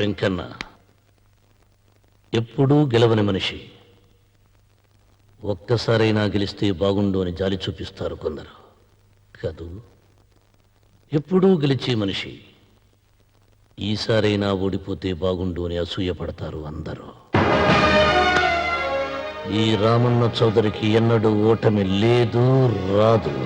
వెంకన్న ఎప్పుడూ గెలవని మనిషి. ఒక్కసారైనా గెలిస్తే బాగుండు అని జాలి చూపిస్తారు కొందరు. కాదు ఎప్పుడూ గెలిచే మనిషి ఈసారైనా ఓడిపోతే బాగుండు అని అసూయపడతారు అందరూ. ఈ రామన్న చౌదరికి ఎన్నడూ ఓటమి లేదు రాదు.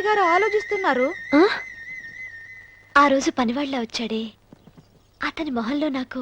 ఏంటమ్మాయి గారు ఆలోచిస్తున్నారు. ఆ? ఆ రోజు పనివాళ్ళ వచ్చాడే. అతని మొహంలో నాకు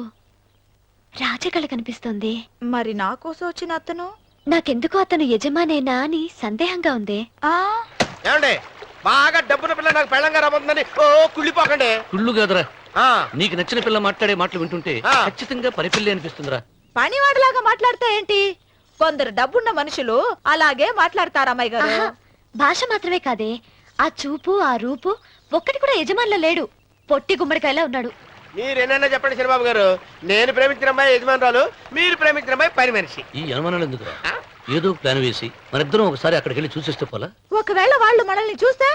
రాజకళ కనిపిస్తోంది. మరి నా కోసం వచ్చిన అతను? నాకెందుకో అతను యజమానేనా అని సందేహంగా ఉంది. ఆ? ఏమండి? బాగా డబ్బున పిల్ల నాకు పెళ్ళంగా రాబోతుందని ఓ కుళ్ళిపోకండి. కుళ్ళు కాదురా. ఆ, నీకు నచ్చిన పిల్ల మాట్లాడే మాటలు వింటుంటే. ఖచ్చితంగా పరిపిల్లి అనిపిస్తుందిరా. పనివాడిలాగా మాట్లాడతా ఏంటి? కొందరు డబ్బున్న మనుషులు అలాగే మాట్లాడతారు అమ్మాయి గారు. భాష మాత్రమే కాదే. ఆ చూపు ఆ రూపు ఒక్కటి కూడా యజమానిలో లేడు. పొట్టి గుమ్మడికాయలా ఉన్నాడు. మీరేనన్నా చెప్పండి చంద్రబాబు గారు. నేను ప్రేమించిన అమ్మాయి యజమానురాలు మీరు ప్రేమించిన అమ్మాయి పని మనిషి. ఈ అనుమానాలు ఎందుకురా? ఆ? ఏదో ప్లాన్ వేసి మనిద్దరం ఒకసారి అక్కడికి వెళ్ళి చూసేస్తే పోలా? ఒకవేళ వాళ్ళు మనల్ని చూస్తే?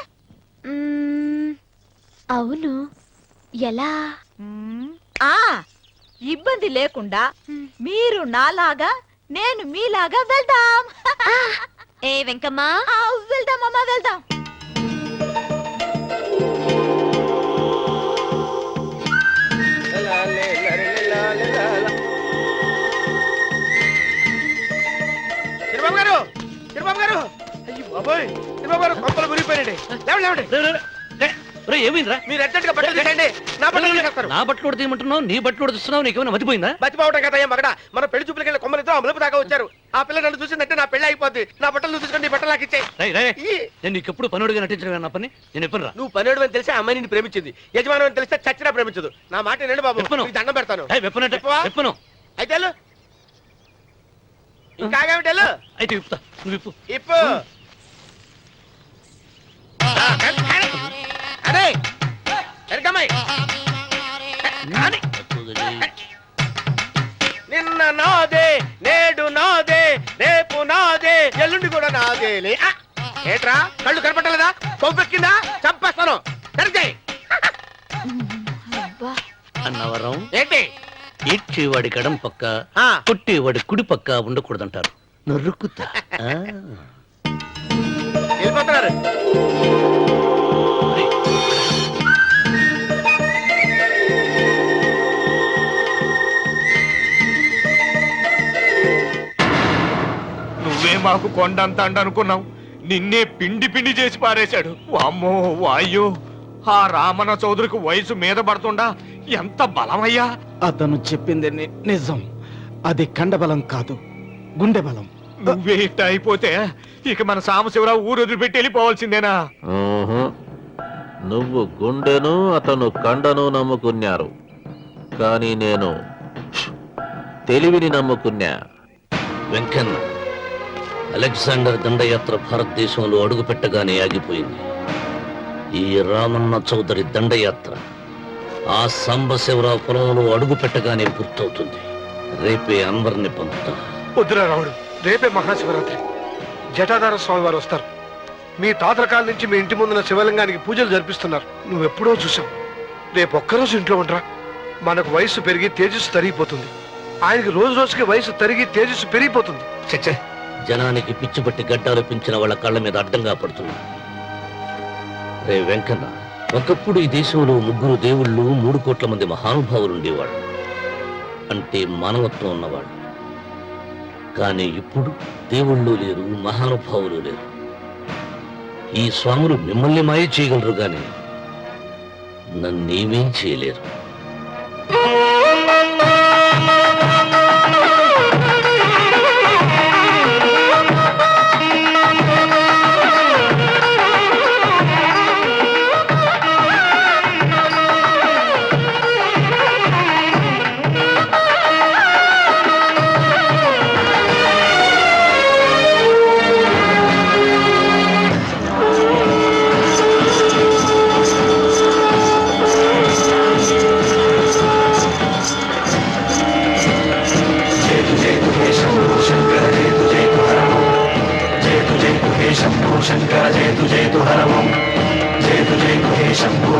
మ్మ్, అవును. ఎలా? మ్మ్, ఆ ఇబ్బంది లేకుండా మీరు నాలాగా నేను మీలాగా వెళ్దాం. ఏ వెంకమ్మా? ఆ, వెళ్దాం అమ్మా వెళ్దాం. చంద్రబాబు గారు చంద్రబాబు గారు. అయ్యి బాబోయ్ చంద్రబాబు గారు కొంపలు మురిగిపోయారండి లేవండి లేవండి. ఏమైందిరా? మీరు అర్జెంట్గా బట్టలు నా బట్టలు తీసేస్తారు. నా బట్టలు కూడా తీయమంటున్నావు? నీ బట్టలు కూడా తీస్తున్నావు? నీకేమైనా మతిపోయిందా? బతిపోవటం కదా ఏం మగడ? మన పెళ్ళి చూపులకి వెళ్ళి కొమ్మలితో అమలుపు దాకా వచ్చారు. ఆ పిల్ల నన్ను చూసిందంటే నా పెళ్ళి అయిపోద్ది. నా బట్టలు తీసుకొని నీ బట్టలు నాకు ఇచ్చేయి. నేను నీకు ఎప్పుడు పనుడిగా నటించడం నా పని? నేను ఎప్పుడు నువ్వు పనేడు అని తెలిసి అమ్మాయి నిన్ను ప్రేమించింది. యజమాని అని తెలిస్తే చచ్చినా ప్రేమించదు. నా మాట నేను బాబు. చెప్పను. దండం పెడతాను? విప్పను అయితే. ఇంకా వెళ్ళు. అయితే విప్పు. ఇప్పు ఆ! ఏట్రా? కళ్ళు కనపట్టలేదా కొవ్వెక్కిందా? చంపేస్తాను. సరిగ్గా అన్నవరం. ఏంటి? ఈడ్చేవాడి గడం పక్క ఆ, కొట్టేవాడి కుడి పక్క ఉండకూడదంటారు. నరుక్కుతా. ఆ. వెళ్ళిపోతున్నారు. నువ్వే మాకు కొండంత అండ అనుకున్నావు. నిన్నే పిండి పిండి చేసి పారేశాడు. వామ్మో వాయ్యో. ఆ రామన చౌదరికి వయసు మీద పడుతుండా? ఎంత బలమయ్యా? అతను చెప్పింది ని- నిజం. అది కండబలం కాదు గుండె బలం. నువ్వే ఇట్ట అయిపోతే ఇక మన సాంబశివరావు ఊరు వదిలిపెట్టి వెళ్ళిపోవాల్సిందేనా? ఊహు. నువ్వు గుండెను అతను కండను నమ్ముకున్నారు. కానీ నేను తెలివిని నమ్ముకున్నా. వెంకన్న అలెగ్జాండర్ దండయాత్ర భారతదేశంలో అడుగుపెట్టగానే ఆగిపోయింది. ఈ రామన్న చౌదరి దండయాత్ర ఆ సాంబశివరావు పొలంలో అడుగు పెట్టగానే పూర్తవుతుంది. రేపే అన్వర్ని పంపుతా. వద్దురా రావుడు రేపే మహాశివరాత్రి. జటాధార స్వామి వారు వస్తారు. మీ తాతల కాలం నుంచి మీ ఇంటి ముందున్న శివలింగానికి పూజలు జరిపిస్తున్నారు. నువ్వెప్పుడో చూసావు రేపు ఒక్కరోజు ఇంట్లో ఉండరా. మనకు వయసు పెరిగి తేజస్సు తరిగిపోతుంది. ఆయనకి రోజు రోజుకి వయసు తరిగి తేజస్సు పెరిగిపోతుంది. చచ్చే జనానికి పిచ్చిపట్టి గడ్డాలు పెంచిన వాళ్ళ కళ్ళ మీద అడ్డంగా పడుతుంది. రే వెంకన్న ఒకప్పుడు ఈ దేశంలో ముగ్గురు దేవుళ్ళు మూడు కోట్ల మంది మహానుభావులు ఉండేవాళ్ళు. అంటే మానవత్వం ఉన్నవాళ్ళు. కానీ ఇప్పుడు దేవుళ్ళు లేరు మహానుభావులు లేరు. ఈ స్వాములు మిమ్మల్ని మాయ చేయగలరు కానీ నన్నేమేం చేయలేరు.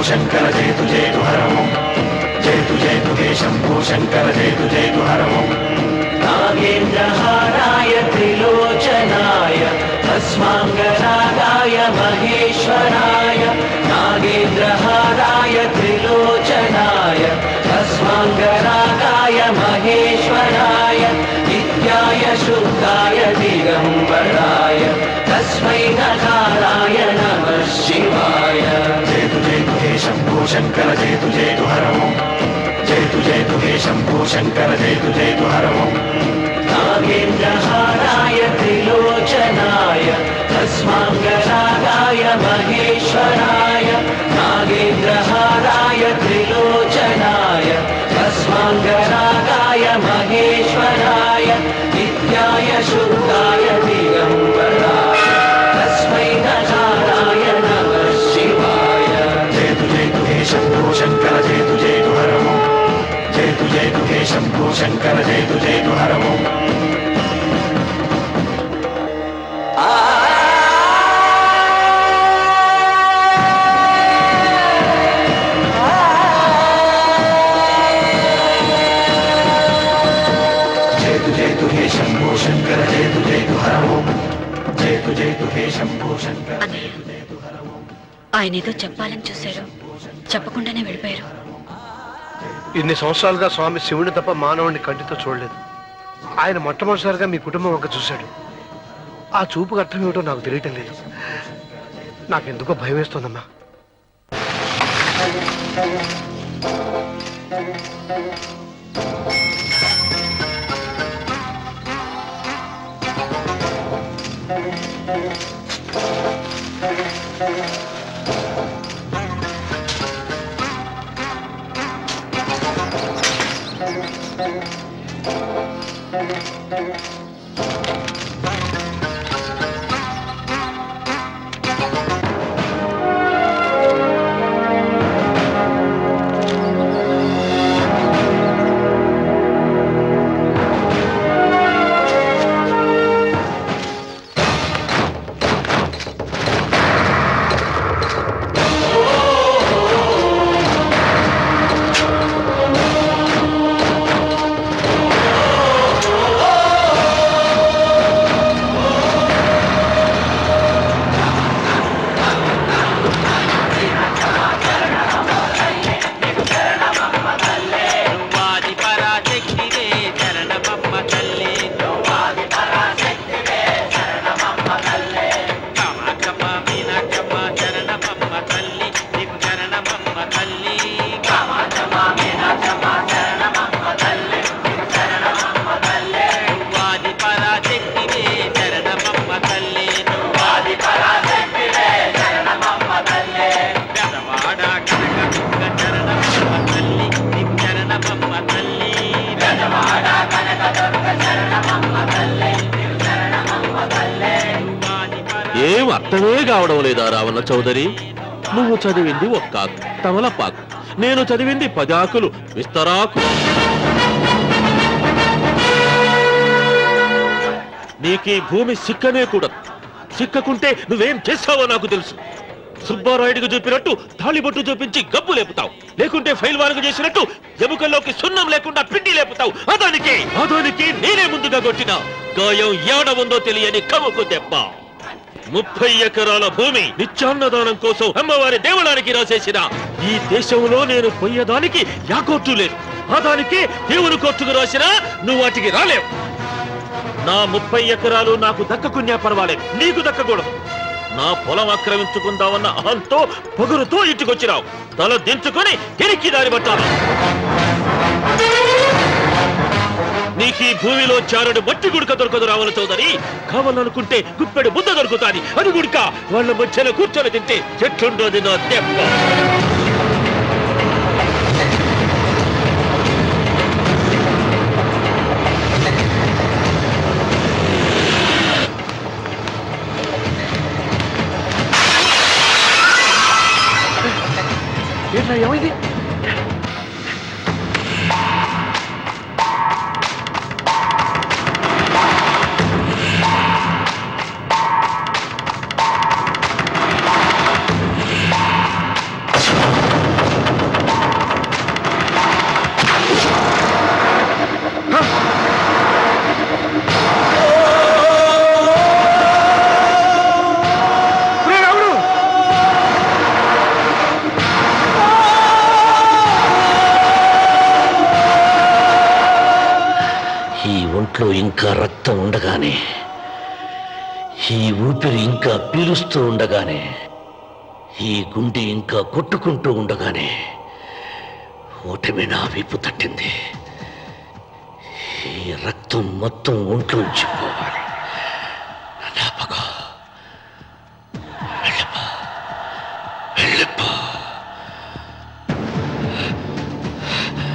शङ्कर जेतु हरमो। जेतु जेतु जय शम्भो शङ्कर जेतु हरमो। नागेन्द्रहाराय त्रिलोचनाय अस्माङ्गाय महेश्वराय नागेन्द्रहाराय त्रिलोचनाय अस्माङ्गाय महेश्वराय नित्याय शुद्धाय दिगम्बराय तस्मै न శంకర జయతు జయతు హరము జయతు జయతు హే శంభో శంకర జయతు జయతు హరము నాగేంద్రహారాయ చక్కన చేతు చేతు హరము. హే శంభో శంకర హరము. హే శంభో శంకర ఆయన ఏదో చెప్పాలని చూశారు చెప్పకుండానే వెళ్ళిపోయారు. ఇన్ని సంవత్సరాలుగా స్వామి శివుని తప్ప మానవుడిని కంటితో చూడలేదు. ఆయన మొట్టమొదటిసారిగా మీ కుటుంబం వంక చూశాడు. ఆ చూపుకు అర్థం ఏమిటో నాకు తెలియటం లేదు. నాకెందుకో భయం వేస్తోందమ్మా. Thank you. ఏం అర్థమే కావడం లేదా రావణ చౌదరి? నువ్వు చదివింది ఒక్కాకు తమలపాకు. నేను చదివింది పదాకులు విస్తరాకు. నీకీ భూమి సిక్కనే కూడా సిక్కకుంటే నువ్వేం చేస్తావో నాకు తెలుసు. సుబ్బారాయుడికి చూపినట్టు తాళిబొట్టు చూపించి గబ్బు లేపుతావు. లేకుంటే ఫైల్ వారకు చేసినట్టు ఎముకల్లోకి సున్నం లేకుండా పిండి లేపుతావు. అదానికి అదానికి నేనే ముందుగా కొట్టిన. గాయం ఏడ ఉందో తెలియని కవుకు దెబ్బ. ముప్పై ఎకరాల భూమి నిత్యాన్నదానం కోసం అమ్మవారి దేవడానికి రాసేసిన ఈ దేశంలో నేను పోయేదానికి యాకోర్టు లేదు. దానికి దేవుని కోర్టుకు రాసినా నువ్వు వాటికి రాలేవు. నా ముప్పై ఎకరాలు నాకు దక్కకున్నా పర్వాలేదు. నీకు దక్కకూడదు. నా పొలం ఆక్రమించుకుందామన్న అహంతో పొగురుతో ఇంటికొచ్చినావు. తల దించుకొని తిరిగి దారి పట్టాలి. నీకు ఈ భూమిలో చారుడు మట్టి గుడక దొరకదు రావణ చౌదరి. కావాలనుకుంటే గుప్పెడు బుద్ధ దొరుకుతాది. అది గుడక. వాళ్ళ మధ్యలో కూర్చొని తింటే చెట్లుండోది నా దెబ్బ ఇంకా రక్తం ఉండగానే ఈ ఊపిరి ఇంకా పీలుస్తూ ఉండగానే ఈ గుండె ఇంకా కొట్టుకుంటూ ఉండగానే ఓటమి నా వీపు తట్టింది. ఈ రక్తం మొత్తం ఒంట్లోంచి పోవాలి.